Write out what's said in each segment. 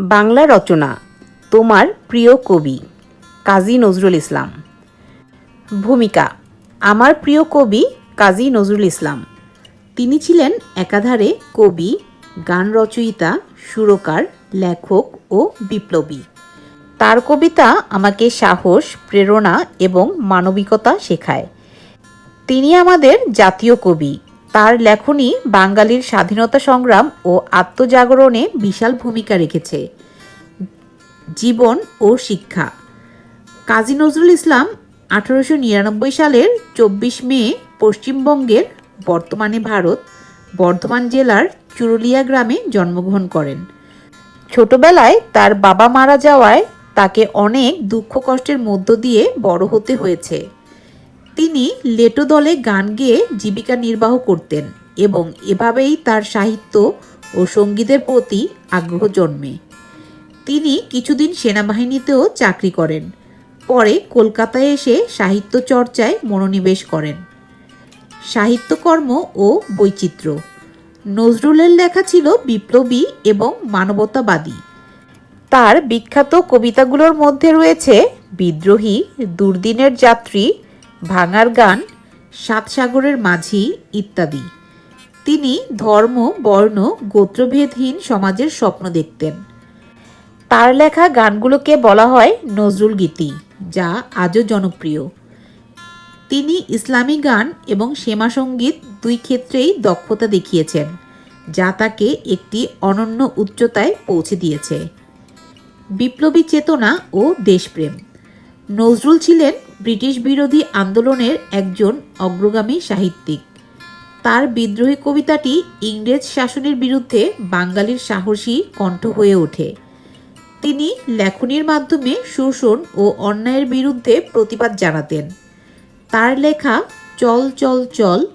বাংলা রচনা, তোমার প্রিয় কবি, কাজী নজরুল ইসলাম। ভূমিকা, আমার প্রিয় কবি কাজী নজরুল ইসলাম। তিনি ছিলেন একাধারে কবি, গান রচয়িতা, সুরকার, লেখক ও বিপ্লবী। তার কবিতা আমাকে সাহস, প্রেরণা এবং মানবিকতা শেখায়। তিনি আমাদের জাতীয় কবি তার লেখনী বাঙালির স্বাধীনতা সংগ্রাম ও আত্মজাগরণে বিশাল ভূমিকা রেখেছে। জীবন ও শিক্ষা। কাজী নজরুল ইসলাম আঠারোশো নিরানব্বই সালের চব্বিশ মে পশ্চিমবঙ্গের বর্তমানে ভারত, বর্ধমান জেলার চুরুলিয়া গ্রামে জন্মগ্রহণ করেন। ছোটবেলায় তার বাবা মারা যাওয়ায় তাকে অনেক দুঃখ কষ্টের মধ্য দিয়ে বড় হতে হয়েছে। তিনি লেটো দলে গান গেয়ে জীবিকা নির্বাহ করতেন এবং এভাবেই তার সাহিত্য ও সঙ্গীতের প্রতি আগ্রহ জন্মে। তিনি কিছুদিন সেনাবাহিনীতেও চাকরি করেন। পরে কলকাতায় এসে সাহিত্য চর্চায় মনোনিবেশ করেন। সাহিত্যকর্ম ও বৈচিত্র্য। নজরুলের লেখা ছিল বিপ্লবী এবং মানবতাবাদী। তার বিখ্যাত কবিতাগুলোর মধ্যে রয়েছে বিদ্রোহী, দুর্দিনের যাত্রী ভাঙার গান, সাত সাগরের মাঝি ইত্যাদি। তিনি ধর্ম, বর্ণ, গোত্রভেদহীন সমাজের স্বপ্ন দেখতেন। তার লেখা গানগুলোকে বলা হয় নজরুল গীতি, যা আজও জনপ্রিয়। তিনি ইসলামী গান এবং সেমা সংগীত দুই ক্ষেত্রেই দক্ষতা দেখিয়েছেন, যা তাকে একটি অনন্য উচ্চতায় পৌঁছে দিয়েছে। বিপ্লবী চেতনা ও দেশপ্রেম। নজরুল ছিলেন ব্রিটিশ বিরোধী আন্দোলনের একজন অগ্রগামী সাহিত্যিক। তার বিদ্রোহী কবিতাটি ইংরেজ শাসনের বিরুদ্ধে বাঙালির সাহসী কণ্ঠ হয়ে ওঠে। তিনি লেখনীর মাধ্যমে শোষণ ও অন্যায়ের বিরুদ্ধে প্রতিবাদ জানাতেন। তার লেখা চল চল চল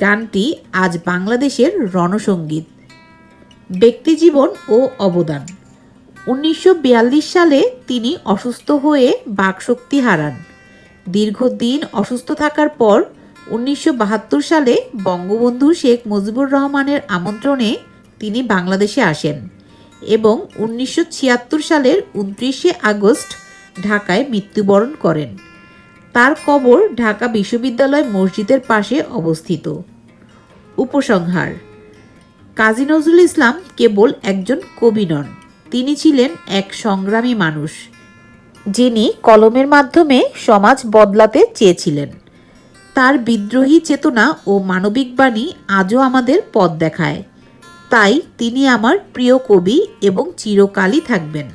গানটি আজ বাংলাদেশের রণসঙ্গীত। ব্যক্তিজীবন ও অবদান। উনিশশো বিয়াল্লিশ সালে তিনি অসুস্থ হয়ে বাকশক্তি হারান। দীর্ঘদিন অসুস্থ থাকার পর উনিশশো বাহাত্তর সালে বঙ্গবন্ধু শেখ মুজিবুর রহমানের আমন্ত্রণে তিনি বাংলাদেশে আসেন এবং উনিশশো ছিয়াত্তর সালের উনত্রিশে আগস্ট ঢাকায় মৃত্যুবরণ করেন। তার কবর ঢাকা বিশ্ববিদ্যালয় মসজিদের পাশে অবস্থিত। উপসংহার, কাজী নজরুল ইসলাম কেবল একজন কবি নন, তিনি ছিলেন এক সংগ্রামী মানুষ। যিনি কলমের মাধ্যমে সমাজ বদলাতে চেয়েছিলেন। তার বিদ্রোহী চেতনা ও মানবিক বাণী আজও আমাদের পথ দেখায়। তাই তিনি আমার প্রিয় কবি এবং চিরকালই থাকবেন।